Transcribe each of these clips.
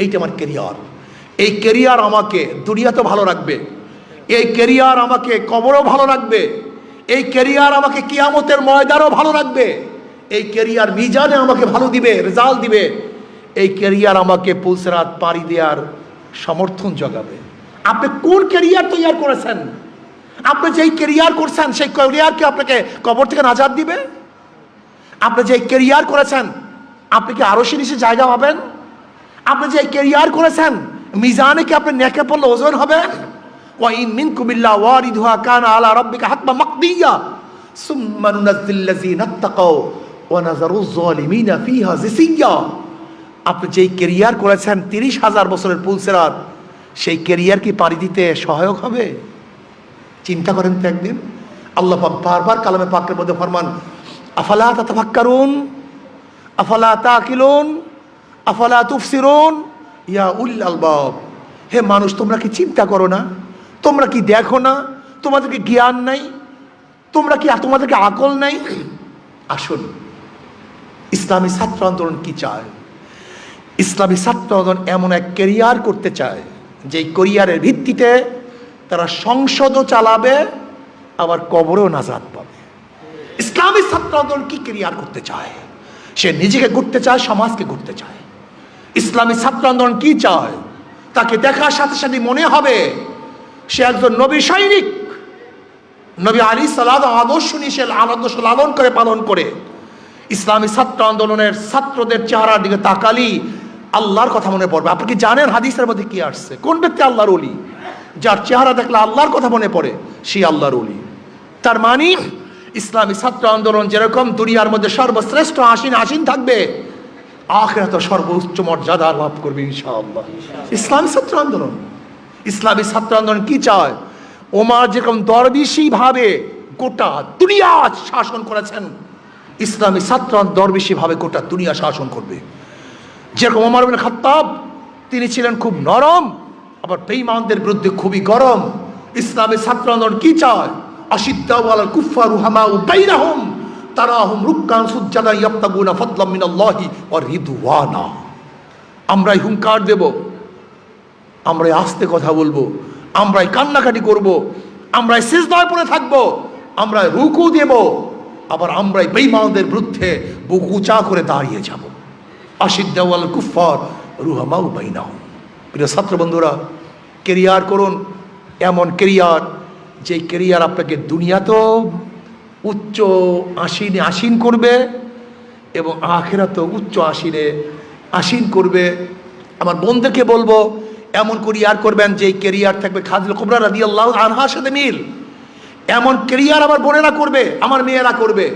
এইটা আমার কেরিয়ার এই কেরিয়ার আমাকে দুনিয়াতেও ভালো রাখবে। এই কেরিয়ার আমাকে কবরও ভালো রাখবে। এই কেরিয়ার আমাকে কিয়ামতের ময়দানও ভালো রাখবে। এই কেরিয়ার মিজানে আমাকে ভালো দিবে রেজাল্ট দিবে। এই কেরিয়ার আমাকে পুলসরাত পাড়ি দেওয়ার সমর্থন জগাবে। আপনি কোন কেরিয়ার তৈরি করেছেন? আপনি যেই কেরিয়ার করছেন, সেই কেরিয়ারকে আপনাকে কবর থেকে নাজাদ দিবে? আপনি যে কেরিয়ার করেছেন, আপনি কি আরও নিচে জায়গা পাবেন? আপনি যে কেরিয়ার করেছেন, মিজানে কি আপনি নেকে পড়লে ওজন হবে? ওয়াইন মিনকুম ইল্লা ওয়ারিদুহা কানা আলা রাব্বিকা হাতমা মাকদিয়া। সুম্মা নুনাজ্জিল লাযিনা ইত্তাকাও ওয়া নাযারুজ জালিমিনা ফিহা জিসিয়া আপনি যেই কেরিয়ার করেছেন, তিরিশ হাজার বছরের পুলসেরাত সেই কেরিয়ার কি পাড়ি দিতে সহায়ক হবে? চিন্তা করেন তো একদিন। আল্লাহ বারবার কালামে পাকের মধ্যে ফরমান, আফালা তাতাফাক্কারুন, আফালা তাকিলুন ইয়া হে মানুষ, তোমরা কি চিন্তা করো না? তোমরা কি দেখো না? তোমাদেরকে জ্ঞান নাই? তোমরা কি তোমাদেরকে আকল নাই? আসুন, ইসলামী ছাত্র আন্দোলন কি চায়? ইসলামী ছাত্র আন্দোলন এমন এক কেরিয়ার করতে চায়, যেই কেরিয়ারের ভিত্তিতে তারা সংসদও চালাবে, আবার কবরেও নাজাদ পাবে। ইসলামী ছাত্র আন্দোলন কি কেরিয়ার করতে চায়? সে নিজেকে ঘুরতে চায়, সমাজকে ঘুরতে চায়। ইসলামী ছাত্র আন্দোলন কি চায়? তাকে দেখার সাথে সাথে মনে হবে, সে একজন নবী সৈনিক। নবী আলী সালাদ আদর্শ নিয়ে সে আদর্শ লালন করে, পালন করে। ইসলামী ছাত্র আন্দোলনের ছাত্রদের চেহারার দিকে তাকালি, আল্লাহর কথা মনে পড়বে। আপনি কি জানেন হাদিসের মধ্যে কি আসছে? কোন ব্যক্তি আল্লাহর অলি যার চেহারা দেখলে আল্লাহর কথা মনে পড়ে সেই আল্লাহর অলি তার মানে ইসলামী ছাত্র আন্দোলন যেরকম দুনিয়ার মধ্যে সর্বশ্রেষ্ঠ আসীন আসীন থাকবে আখেরাত সর্বোচ্চ মর্যাদা লাভ করবে ইনশাআল্লাহ। ইসলামী ছাত্র আন্দোলন। ইসলামী ছাত্র আন্দোলন কি চায়? ওমার যেরকম দরবিশি ভাবে গোটা দুনিয়া শাসন করেছেন, ইসলামী ছাত্র দরবেশি ভাবে গোটা দুনিয়া শাসন করবে। যেরকম ওমর বিন খাত্তাব, তিনি ছিলেন খুব নরম, আবার বেঈমানদের বিরুদ্ধে খুবই গরম। ইসলামী ছাত্র আন্দোলন কি চায়? আশিদ্দাওয়াল কুফারু হামাউ বাইনাহুম তারাহুম রুক্কান সুজ্জাদা ফাদলাম মিনাল্লাহি ওয়া রিদওয়ানা। আমরাই হুঙ্কার দেব, আমরাই আস্তে কথা বলব, আমরাই কান্নাকাটি করব, আমরাই সিজদায় পড়ে থাকব, আমরাই রুকু দেব, আবার আমরাই বেঈমানদের বিরুদ্ধে বুক উঁচা করে দাঁড়িয়ে যাব। আশিদ্দাওয়াল কুফার রুহামাউ বাইনাহুম। প্রিয় ছাত্র বন্ধুরা কেরিয়ার করুন, এমন কেরিয়ার যে কেরিয়ার আপনাকে দুনিয়াতেও উচ্চ আসীনে আসীন করবে এবং আখেরাতেও উচ্চ আসীনে আসীন করবে। আমার বোনদেরকে বলব, এমন কেরিয়ার করবেন যে কেরিয়ার থাকবে। খাজল কুবরা রাদি আল্লাহ আনহার সাথে মিল। এমন কেরিয়ার আমার বোনেরা করবে, আমার মেয়েরা করবে।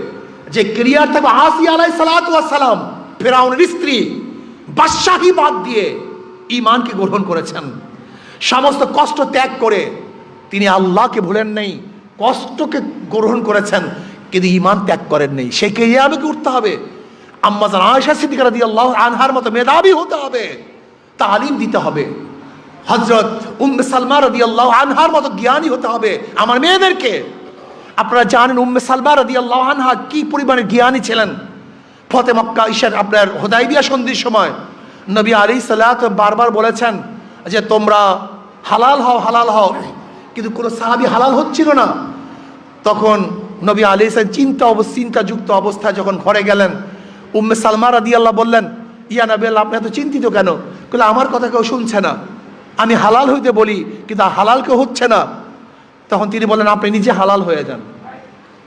যে কেরিয়ার থাকবে আসি আলাই সালাম, ফেরাউনের স্ত্রী, বাদশাহী বাদ দিয়ে ইমানকে গ্রহণ করেছেন। সমস্ত কষ্ট ত্যাগ করে তিনি আল্লাহকে ভুলেন নেই। কষ্টকে গ্রহণ করেছেন, কিন্তু ইমান ত্যাগ করেন নেই। সেই কেরিয়ার আমাকে উঠতে হবে। আম্মাজান আয়সা সিদ্দিকার দিয়ে আল্লাহ আনহার মতো মেধাবী হতে হবে। তালিম দিতে হবে। হজরত উম্মে সালমা রদি আল্লাহ আনহার মতো জ্ঞানী হতে হবে। আমার মেয়েদেরকে। আপনারা জানেন উম্মে সালমা রদি আল্লাহ আনহা কি পরিমাণে জ্ঞানী ছিলেন? ফতে মক্কা ঈশার আপনার হোদাইবিয়া সন্ধির সময় নবী আলী সাল্লাহ বারবার বলেছেন যে, তোমরা হালাল হও হালাল হও। কিন্তু কোনো সাহাবি হালাল হচ্ছিল না। তখন নবী আলি সাহেব চিন্তা অব- চিন্তাযুক্ত অবস্থায় যখন ঘরে গেলেন, উম্মে সালমা রাদি আল্লাহ বললেন, ইয়া নবী আল্লাহ, আপনি এত চিন্তিত কেন? বলে আমার কথা কেউ শুনছে না। আমি হালাল হইতে বলি, কিন্তু হালাল কেউ হচ্ছে না। তখন তিনি বলেন আপনি নিজে হালাল হয়ে যান।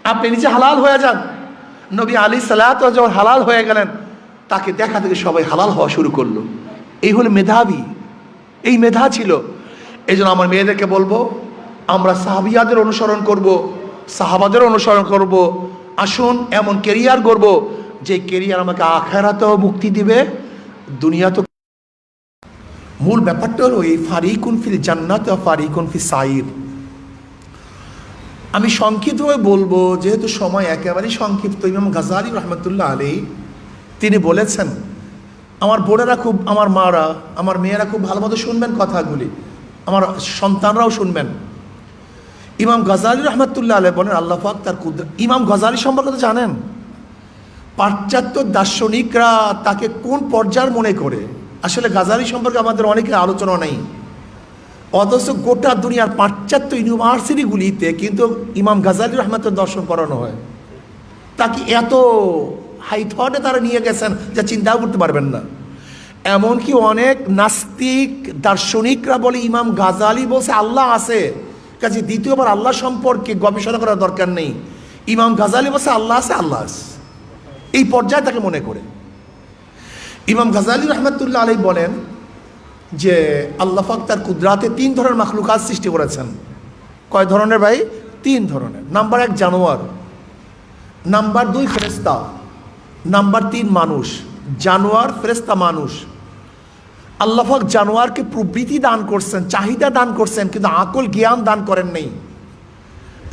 আপনি নিজে হালাল হয়ে যান। নবী আলী সালাত যখন হালাল হয়ে গেলেন, তাকে দেখা থেকে সবাই হালাল হওয়া শুরু করল। এই হলো মেধাবী। এই মেধা ছিল। এই জন্য আমার মেয়েদেরকে বলব আমরা সাহাবিয়াদের অনুসরণ করব, সাহাবাদের অনুসরণ করব। আসুন, এমন কেরিয়ার করব যে কেরিয়ার আমাকে আখেরাতেও মুক্তি দিবে দুনিয়া তো মূল ব্যাপারটা হলো এই ফারিকুন ফিল জান্নাত ফারিকুন ফি সাইর। আমি সংক্ষিপ্তভাবে বলব, যেহেতু সময় একেবারেই সংক্ষিপ্ত, ইমাম গাজালি রহমতুল্লাহ আলী তিনি বলেছেন, আমার বোনেরা খুব, আমার মারা, আমার মেয়েরা খুব ভালো মতো শুনবেন কথাগুলি, আমার সন্তানরাও শুনবেন। ইমাম গজালি রহমতুল্লাহ আলহ বলেন, আল্লাহ পাক তার কুদ্র ইমাম গজালি সম্পর্কে তো জানেন। পাশ্চাত্য দার্শনিকরা তাকে কোন পর্যায়ের মনে করে? আসলে গাজালি সম্পর্কে আমাদের অনেকের আলোচনা নেই। অথচ গোটা দুনিয়ার পাশ্চাত্য ইউনিভার্সিটিগুলিতে কিন্তু ইমাম গাজালি রহমতের দর্শন করানো হয়। তাকে এত হাই থটে তারা নিয়ে গেছেন যা চিন্তাও করতে পারবেন না। এমনকি অনেক নাস্তিক দার্শনিকরা বলে, ইমাম গাজালি বলছে আল্লাহ আছে। কাজে দ্বিতীয়বার আল্লাহ সম্পর্কে গবেষণা করার দরকার নেই। ইমাম গাজালি বলছে, আল্লাহ আছে আল্লাহ আছে। এই পর্যায়ে তাকে মনে করে। ইমাম গাজালি রহমতুল্লাহ আলাই বলেন যে আল্লাহাক তার কুদরাতে তিন ধরনের মাখলুকাত সৃষ্টি করেছেন। কয় ধরনের ভাই? তিন ধরনের। নাম্বার এক, জানোয়ার। নাম্বার দুই ফেরেস্তা নাম্বার তিন, মানুষ। জানোয়ার ফেরেস্তা মানুষ। আল্লাহাক জানোয়ারকে প্রবৃতি দান করছেন, চাহিদা দান করছেন, কিন্তু আকল জ্ঞান দান করেন নেই।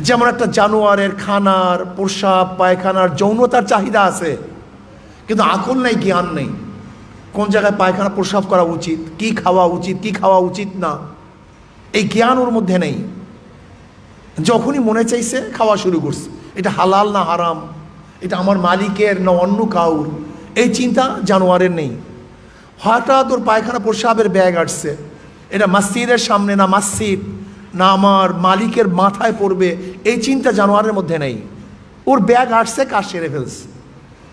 যেমন একটা জানোয়ারের খানার প্রসাব পায়খানার যৌনতার চাহিদা আছে, কিন্তু আকল নেই, জ্ঞান নেই। কোন জায়গায় পায়খানা প্রসাব করা উচিত, কি খাওয়া উচিত, কি খাওয়া উচিত না, এই জ্ঞান ওর মধ্যে নেই। যখনই মনে চাইছে, খাওয়া শুরু করছে। এটা হালাল না হারাম? এটা আমার মালিকের না অন্য কাউর? এই চিন্তা জানোয়ারের নেই। হঠাৎ ওর পায়খানা প্রসাবের ব্যাগ আসছে। এটা মসজিদের সামনে না মসজিদ, না আমার মালিকের মাথায় পড়বে এই চিন্তা জানোয়ারের মধ্যে নেই। ওর ব্যাগ আসছে, কাজ সেরে ফেলছে।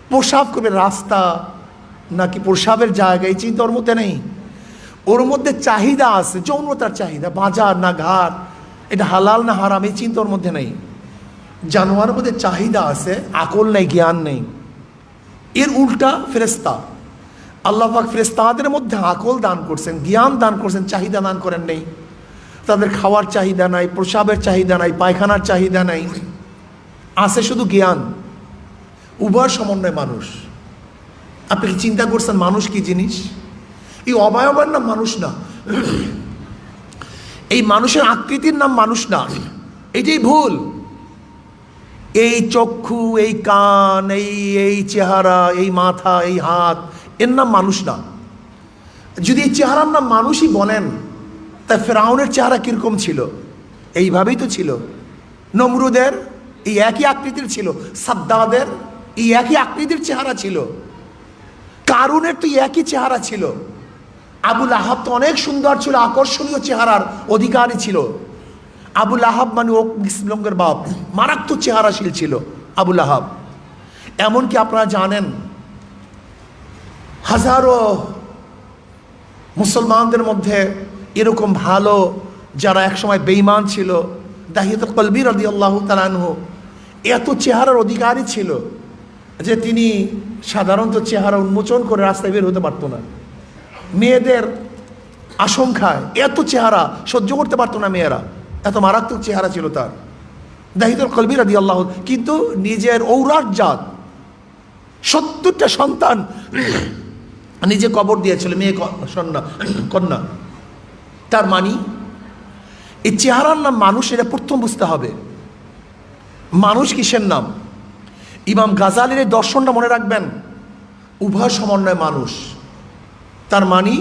প্রসাব করবে রাস্তা নাকি প্রসাবের জায়গা, এই চিন্তা ওর মধ্যে নেই। ওর মধ্যে চাহিদা আছে, যৌনতার চাহিদা, বাজার না ঘাট, এটা হালাল না হারাম, এই চিন্তা ওর মধ্যে নেই। জানোয়ারের মধ্যে চাহিদা আছে, আকল নেই, জ্ঞান নেই। এর উল্টা ফেরেস্তা আল্লাহাক ফেরেস্তাদের মধ্যে আকল দান করছেন, জ্ঞান দান করছেন, চাহিদা দান করেন নেই। তাদের খাওয়ার চাহিদা নাই, প্রসাবের চাহিদা নাই, পায়খানার চাহিদা নাই। আছে শুধু জ্ঞান। উভয় সমন্বয় মানুষ। আপনি কি চিন্তা করছেন মানুষ কি জিনিস? এই অবায়বের নাম মানুষ না। এই মানুষের আকৃতির নাম মানুষ না। এটাই ভুল। এই চক্ষু, এই কান, এই এই চেহারা, এই মাথা, এই হাত এর নাম মানুষ না। যদি এই চেহারার নাম মানুষই বলেন, তা ফেরাউনের চেহারা কীরকম ছিল? এইভাবেই তো ছিল। নমরুদের এই একই আকৃতির ছিল, সাদ্দাদের এই একই আকৃতির চেহারা ছিল। কারুনের তো একই চেহারা ছিল। আবুল আহাব তো অনেক সুন্দর ছিল, আকর্ষণীয় চেহারার অধিকারী ছিল। আবুল আহাব মানে ও ইসলামের বাপ, মারাত্মক চেহারাশীল ছিল আবুল আহাব এমনকি আপনারা জানেন হাজারো মুসলমানদের মধ্যে এরকম ভালো যারা একসময় বেইমান ছিল। দাহিয়ত কলবির আদি আল্লাহ তালানহ এত চেহারার অধিকারী ছিল যে তিনি সাধারণত চেহারা উন্মোচন করে রাস্তায় বের হতে পারতো না। মেয়েদের আশঙ্কায় এত চেহারা সহ্য করতে পারতো না মেয়েরা। এত মারাত্মক চেহারা ছিল তার। দাহিদুল কলবির আদি আল্লাহ কিন্তু নিজের ঔরাট জাত। সত্তরটা সন্তান নিজে কবর দিয়েছিল, মেয়ে সন্না, কন্যা। তার মানি, এই চেহারার নাম মানুষ, এটা প্রথম বুঝতে হবে। মানুষ কিসের নাম? ইমাম গাজালের এই দর্শনটা মনে রাখবেন, উভয় সমন্বয় মানুষ। তার মানি